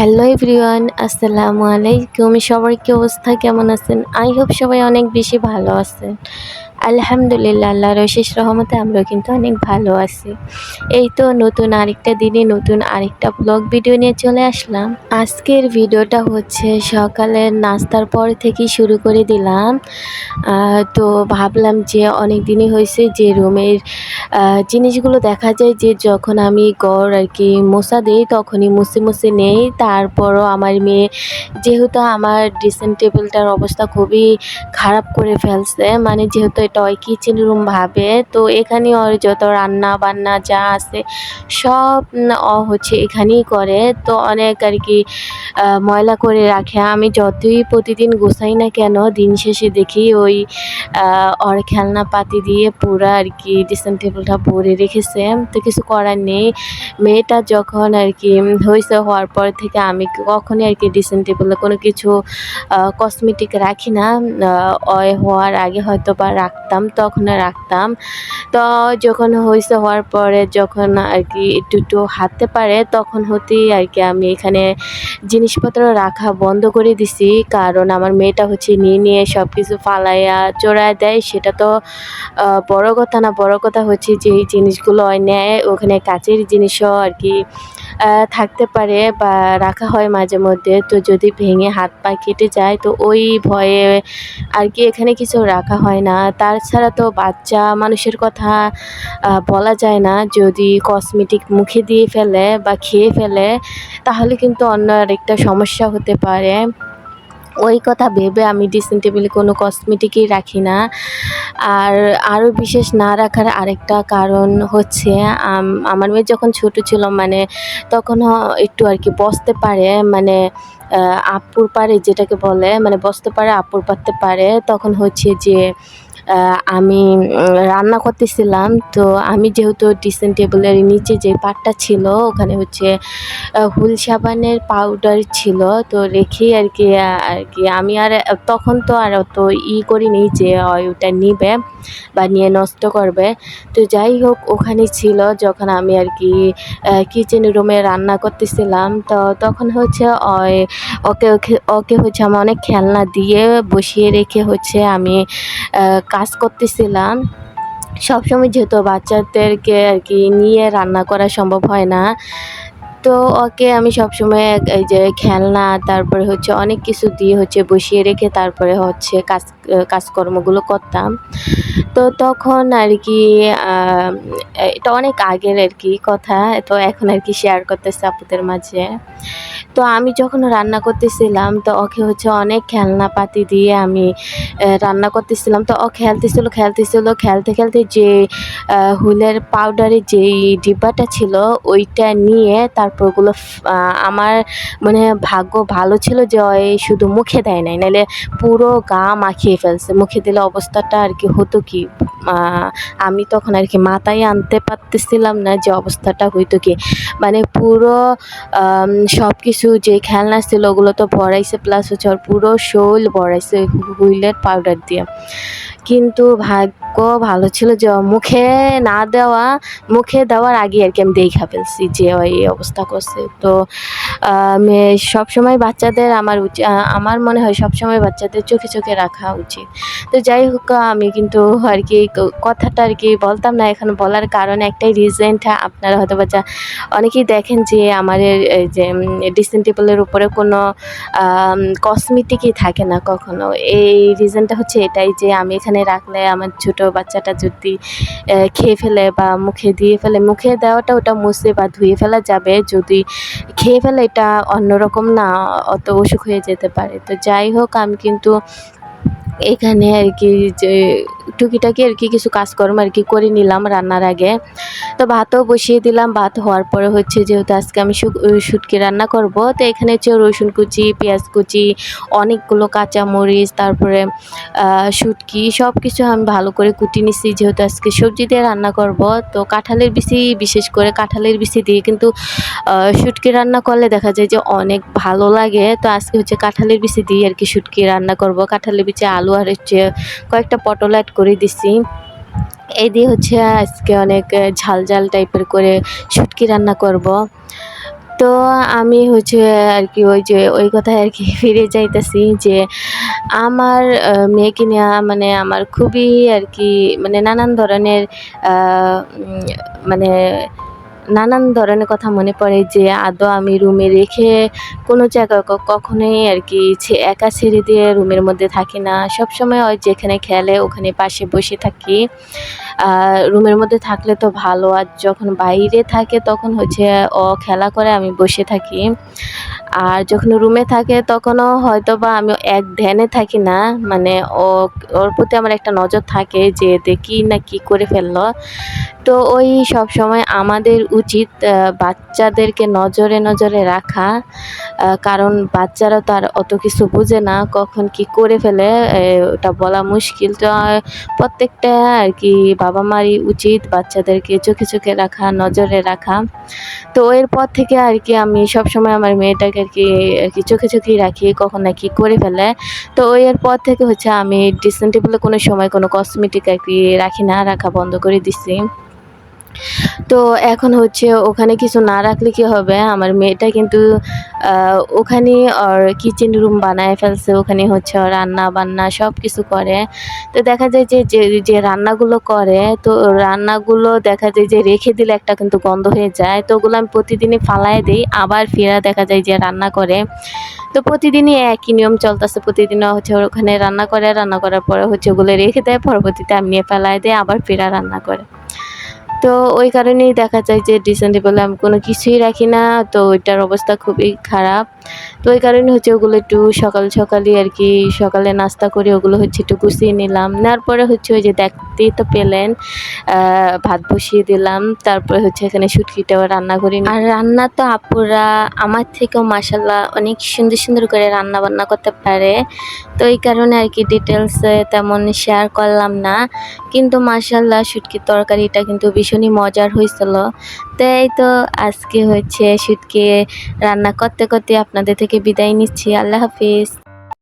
Hello everyone, আসসালামু আলাইকুম। সবার কি অবস্থা? কেমন আছেন? আই হোপ সবাই অনেক বেশি ভালো আছেন। আলহামদুলিল্লাহ, আল্লাহর অশেষ রহমতে আমরাও কিন্তু অনেক ভালো আছি। এই তো নতুন আরেকটা দিনে নতুন আরেকটা ব্লগ ভিডিও নিয়ে চলে আসলাম। আজকের ভিডিওটা হচ্ছে সকালের নাস্তার পর থেকেই শুরু করে দিলাম। তো ভাবলাম যে অনেক দিনই হয়েছে যে রুমের জিনিসগুলো দেখা যায় যে যখন আমি গড় আর কি মোছা দিই তখনই মুছে মুছে নেই। তারপরও আমার মেয়ে যেহেতু আমার ড্রেসিং টেবিলটার অবস্থা খুবই খারাপ করে ফেলছে মানে যেহেতু ওই কিচেন রুম ভাবে। তো এখানে ওর যত রান্না বান্না যা আছে, সব ও হচ্ছে এখানেই করে। তো অনেক আর কি ময়লা করে রাখে। আমি যতই প্রতিদিন গোছাই না কেন, দিন শেষে দেখি ওই ওর খেলনা পাতি দিয়ে পুরা আর কি ড্রেসিং টেবিলটা ভরে রেখেছে। তো কিছু করার নেই। মেয়েটা যখন আর কি হয়েছে হওয়ার পর থেকে আমি কখনই আর কি ড্রেসিং টেবিলে কোনো কিছু কসমেটিক রাখি না। ওই হওয়ার আগে হয়তো বা রাখতাম, তখন রাখতাম। তো যখন হয়েছে হওয়ার পরে যখন আর কি একটু একটু হাঁটতে পারে, তখন হতেই আর কি আমি এখানে জিনিসপত্র রাখা বন্ধ করে দিছি। কারণ আমার মেয়েটা হচ্ছে নিয়ে নিয়ে সব কিছু ফালাইয়া চড়ায় দেয়। সেটা তো বড় কথা না, বড় কথা হচ্ছে যে এই জিনিসগুলো নেয়। ওখানে কাচের জিনিসও আর কি থাকতে পারে বা রাখা হয় মাঝে মধ্যে, তো যদি ভেঙে হাত পা কেটে যায়, তো ওই ভয়ে আর কি এখানে কিছু রাখা হয় না। তাছাড়া তো বাচ্চা মানুষের কথা বলা যায় না। যদি কসমেটিক মুখে দিয়ে ফেলে বা খেয়ে ফেলে, তাহলে কিন্তু অন্য আরেকটা সমস্যা হতে পারে। ওই কথা ভেবে আমি ড্রেসিং কোনো কসমেটিকই রাখি না। আর আরও বিশেষ না রাখার আরেকটা কারণ হচ্ছে আমার মেয়ে যখন ছোট ছিল মানে তখন একটু আর কি বসতে পারে মানে আপুর পারে যেটাকে বলে মানে বসতে পারে, আপুর পারতে পারে, তখন হচ্ছে যে আমি রান্না করতেছিলাম। তো আমি যেহেতু ড্রেসিং টেবিলের নিচে যে পাটটা ছিল, ওখানে হচ্ছে হুল সাবানের পাউডার ছিল। তো রেখে আর কি আর কি, আমি আর, তখন তো আর অত ই করিনি যে ওটা নিবে বা নিয়ে নষ্ট করবে। তো যাই হোক, ওখানে ছিল যখন আমি আর কি কিচেন রুমে রান্না করতেছিলাম। তো তখন হচ্ছে ওকে ওকে ওকে হচ্ছে আমি অনেক খেলনা দিয়ে বসিয়ে রেখে হচ্ছে আমি কাজ করতেছিলাম, সবসময় যেহেতু বাচ্চাদেরকে আর কি নিয়ে রান্না করা সম্ভব হয় না, তো ওকে আমি সবসময় এই যে খেলনা, তারপরে হচ্ছে অনেক কিছু দিয়ে হচ্ছে বসিয়ে রেখে তারপরে হচ্ছে কাজ, কাজকর্মগুলো করতাম। তো তখন আর কি এটা অনেক আগের আর কি কথা, তো এখন আর কি শেয়ার করতেছে আপুদের মাঝে। তো আমি যখন রান্না করতেছিলাম, তো ওকে হচ্ছে অনেক খেলনা পাতি দিয়ে আমি রান্না করতেছিলাম। তো ও খেলতেছিল খেলতেছিল, খেলতে খেলতে যে হুলের পাউডারের যেই ডিব্বাটা ছিল, ওইটা নিয়ে তারপর ওগুলো আমার মানে ভাগ্য ভালো ছিল যে ওই শুধু মুখে দেয় নাই নাহলে পুরো গা মাখিয়ে ফেলছে। মুখে দিলে অবস্থাটা আর কি হতো কি? আমি তখন আর কি মাথায় আনতে পারতেছিলাম না যে অবস্থাটা হইতো কি মানে পুরো সব কিছু যে খেলনা ছিল ওগুলো তো ভরাইছে প্লাস হচ্ছে ওর পুরো শোল ভরাইছে হুইলের পাউডার দিয়ে কিন্তু ভাগ্য ভালো ছিল যে মুখে না দেওয়া, মুখে দেওয়ার আগে আর কি আমি দেখা ফেলছি যে ও এই অবস্থা করছে। তো সব সময় বাচ্চাদের আমার উচিত আমার মনে হয় সব সময় বাচ্চাদের চোখে চোখে রাখা উচিত। তো যাই হোক, আমি কিন্তু আর কি কথাটা আর কি বলতাম না, এখন বলার কারণ একটাই রিজেন্ট আপনারা হয়তো বা যা, অনেকেই দেখেন যে আমাদের এই যে ড্রেসিং টেবিলের উপরে কোনো কসমেটিকই থাকে না কখনো। এই রিজনটা হচ্ছে এটাই যে আমি এখানে রাখলে আমার ছোট বাচ্চাটা যদি খেয়ে ফেলে বা মুখে দিয়ে ফেলে, মুখে দেওয়াটা ওটা মুছে বা ধুয়ে ফেলা যাবে। যদি খেয়ে ফেলে এটা অন্যরকম না, অত অসুখ হয়ে যেতে পারে। তো যাই হোক, আমি কিন্তু এখানে আর কি যে টুকিটাকি আর কি কিছু কাজকর্ম আর কি করে নিলাম রান্নার আগে। তো ভাতও বসিয়ে দিলাম, ভাত হওয়ার পরে হচ্ছে যেহেতু আজকে আমি শুটকি রান্না করব, তো এখানে হচ্ছে রসুন কুচি, পেঁয়াজ কুচি, অনেকগুলো কাঁচামরিচ, তারপরে শুটকি সব কিছু আমি ভালো করে কুটি নিছি যেহেতু আজকে সবজি দিয়ে রান্না করব। তো কাঁঠালের বিচি, বিশেষ করে কাঁঠালের বিচি দিয়ে কিন্তু শুটকি রান্না করলে দেখা যায় যে অনেক ভালো লাগে। তো আজকে হচ্ছে কাঁঠালের বিচি দিয়ে আর কি শুটকি রান্না করব। কাঁঠালের বিচি, আলু আর হচ্ছে কয়েকটা পটল অ্যাড করে দিছি। এই দিয়ে হচ্ছে আজকে অনেক ঝাল ঝাল টাইপের করে শুটকি রান্না করব। তো আমি হচ্ছে আর কি ওই যে, ওই কথায় আর কি ফিরে যাইতেছি যে আমার মেয়েকে নেওয়া মানে আমার খুবই আর কি মানে নানান ধরনের মানে নানান ধরনের কথা মনে পড়ে যে আদৌ আমি রুমে রেখে কোনো জায়গা কখনোই আর কি একা ছেড়ে দিয়ে রুমের মধ্যে থাকি না। সবসময় ওই যেখানে খেলে ওখানে পাশে বসে থাকি। রুমের মধ্যে থাকলে তো ভালো। আর যখন বাইরে থাকে তখন হচ্ছে ও খেলা করে আমি বসে থাকি। আর যখন রুমে থাকে, তখনও হয়তো বা আমি এক ধ্যানে থাকি না। মানে ও, ওর প্রতি আমার একটা নজর থাকে যে দেখি না কি করে ফেলল? তো ওই সব সময় আমাদের উচিত বাচ্চাদেরকে নজরে নজরে রাখা। কারণ বাচ্চারা তো আর অত কিছু বোঝে না, কখন কি করে ফেলে ওটা বলা মুশকিল। তো প্রত্যেকটা আর কি বাবা মারই উচিত বাচ্চাদেরকে চোখে চোখে রাখা, নজরে রাখা। তো এরপর থেকে আর কি আমি সব সময় আমার মেয়েটাকে আর কি আর কি চোখে চোখেই রাখি, কখন না কি করে ফেলে। তো ওই এর পর থেকে হচ্ছে আমি ড্রেসিং টেবিলে কোনো সময় কোনো কসমেটিক আর কি রাখি না, রাখা বন্ধ করে দিছি। তো এখন হচ্ছে ওখানে কিছু না রাখলে কি হবে? আমার মেয়েটা কিন্তু ওখানে ওর কিচেন রুম বানায় ফেলছে, ওখানে হচ্ছে রান্না বান্না সব কিছু করে। তো দেখা যায় যে যে রান্নাগুলো করে, তো রান্নাগুলো দেখা যায় যে রেখে দিলে একটা কিন্তু গন্ধ হয়ে যায়। তো ওগুলো আমি প্রতিদিনই ফালায় দিই, আবার ফেরা দেখা যায় যে রান্না করে। তো প্রতিদিনই একই নিয়ম চলতেছে প্রতিদিন হচ্ছে ওখানে রান্না করে, রান্না করার পরে হচ্ছে ওগুলো রেখে দেয়, পরবর্তীতে আমি নিয়ে ফেলায় দিই, আবার ফেরা রান্না করে। তো ওই কারণেই দেখা যায় যে ডিসেন্ট টেবিলে আমি কোনো কিছুই রাখি না, তো ওইটার অবস্থা খুবই খারাপ। তো ওই কারণে হচ্ছে ওগুলো একটু সকাল সকালই আর কি সকালে নাস্তা করে ওগুলো হচ্ছে একটু গুছিয়ে নিলাম। নেওয়ার পরে হচ্ছে ওই যে দেখতেই তো পেলেন ভাত বসিয়ে দিলাম, তারপরে হচ্ছে এখানে শুটকিটাও রান্না করি আর রান্না তো আপুরা, আমার থেকেও মাসাল্লাহ অনেক সুন্দর সুন্দর করে রান্না বান্না করতে পারে। তো এই কারণে আর কি ডিটেলসে তেমন শেয়ার করলাম না। কিন্তু মাসাল্লাহ শুটকির তরকারিটা কিন্তু ভীষণই মজার হয়েছিল। তো এই তো আজকে হচ্ছে শুটকি রান্না। করতে করতে আপনাদের থেকে বিদায় নিচ্ছি। আল্লাহ হাফিজ।